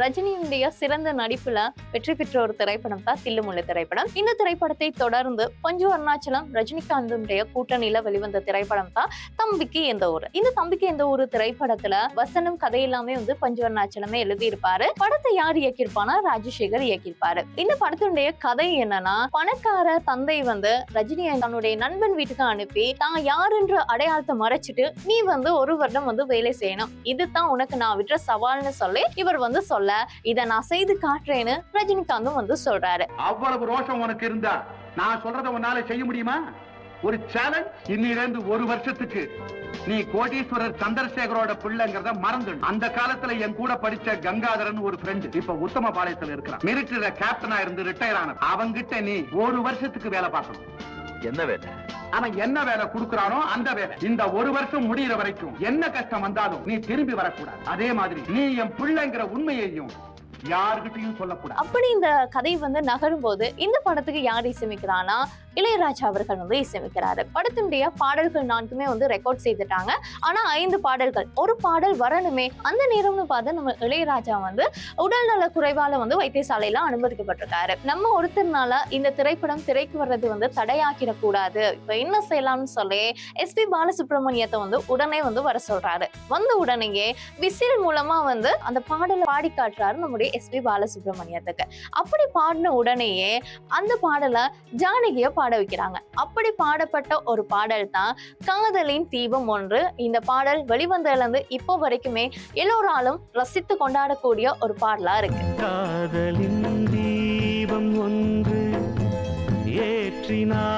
ரஜினியுடைய சிறந்த நடிப்புல வெற்றி பெற்ற ஒரு திரைப்படம் தான் தில்லுமுள்ளு திரைப்படம். இந்த திரைப்படத்தை தொடர்ந்து பஞ்சு அருணாச்சலம் ரஜினிகாந்துடைய கூட்டணியில வெளிவந்த திரைப்படம் தான் தம்பிக்கு எந்த ஊரு. இந்த தம்பிக்கு எந்த ஊரு திரைப்படத்துல வசனம் கதை எல்லாமே வந்து பஞ்சு அருணாச்சலமே எழுதியிருப்பாரு. படத்தை யார் இயக்கியிருப்பானா ராஜசேகர் இயக்கியிருப்பாரு. இந்த படத்தினுடைய கதை என்னன்னா பணக்கார தந்தை வந்து ரஜினியை தன்னுடைய நண்பன் வீட்டுக்கு அனுப்பி தான் யாருன்ற அடையாளத்தை மறைச்சிட்டு நீ வந்து ஒரு வருடம் வந்து வேலை செய்யணும். இதுதான் உனக்கு நான் விட்டுற சவால்னு சொல்லி இவர் வந்து சொல்ல இதை நான் செய்து காட்டுறேன்னு ரஜினிகாந்தும் வந்து சொல்றாரு. அவ்வளவு ரோஷம் உனக்கு இருந்தா நான் சொல்றத உன்னால செய்ய முடியுமா? ஒரு சேலஞ்ச் இன்னிலிருந்து ஒரு வருஷத்துக்கு. நீ கோடீஸ்வரர் சந்திரசேகரோட பிள்ளைங்கிறத மறந்து அந்த காலத்துல என் கூட படிச்ச கங்காதரன் ஒரு ஃப்ரெண்ட் இப்ப உத்தம பாளையத்துல இருக்கிறான் மிலிட்டரியில கேப்டனா இருந்து ரிட்டையர் ஆன அவங்கிட்ட நீ ஒரு வருஷத்துக்கு வேலை பார்க்கணும். என்ன வேலை? அவன் என்ன வேலை கொடுக்கறானோ அந்த வேலை. இந்த ஒரு வருஷம் முடியிற வரைக்கும் என்ன கஷ்டம் வந்தாலும் நீ திரும்பி வரக்கூடாது. அதே மாதிரி நீ என் பிள்ளைங்கிற உண்மையையும் யாருக்கிட்டையும் சொல்லக்கூடாது. அப்படி இந்த கதை வந்து நகரும் போது இந்த படத்துக்கு யார் இசைமிக்கிறானா இளையராஜா அவர்கள் வந்து இசையமைக்கிறாரு. படத்தினுடைய பாடல்கள் நான்குமே வந்து ரெக்கார்ட் செய்துட்டாங்க. ஆனா ஐந்து பாடல்கள். ஒரு பாடல் வரணுமே. அந்த நேரம்னு பார்த்து நம்ம இளையராஜா வந்து உடல்நல குறைவால வந்து வைத்தியசாலையில அனுமதிக்கப்பட்டிருக்காரு. நம்ம ஒருத்தர்னால இந்த திரைப்படம் திரைக்கு வர்றது வந்து தடையாக்கிட கூடாது இப்ப என்ன செய்யலாம்னு சொல்லி எஸ்பி பாலசுப்ரமணியத்தை வந்து உடனே வந்து வர சொல்றாரு. வந்த உடனேயே விசில் மூலமா வந்து அந்த பாடலை பாடி காட்டுறாரு நம்முடைய எஸ்பி பாலசுப்ரமணியத்துக்கு. அப்படி பாடின உடனேயே அந்த பாடலை ஜானகிய பாட வைக்கிறாங்க. அப்படி பாடப்பட்ட ஒரு பாடல் தான் காதலின் தீபம் ஒன்று. இந்த பாடல் வெளிவந்ததுலேருந்து இப்போ வரைக்குமே எல்லோராலும் ரசித்து கொண்டாடக்கூடிய ஒரு பாடலா இருக்கு. காதலின் தீபம் ஒன்று ஏற்றினார்.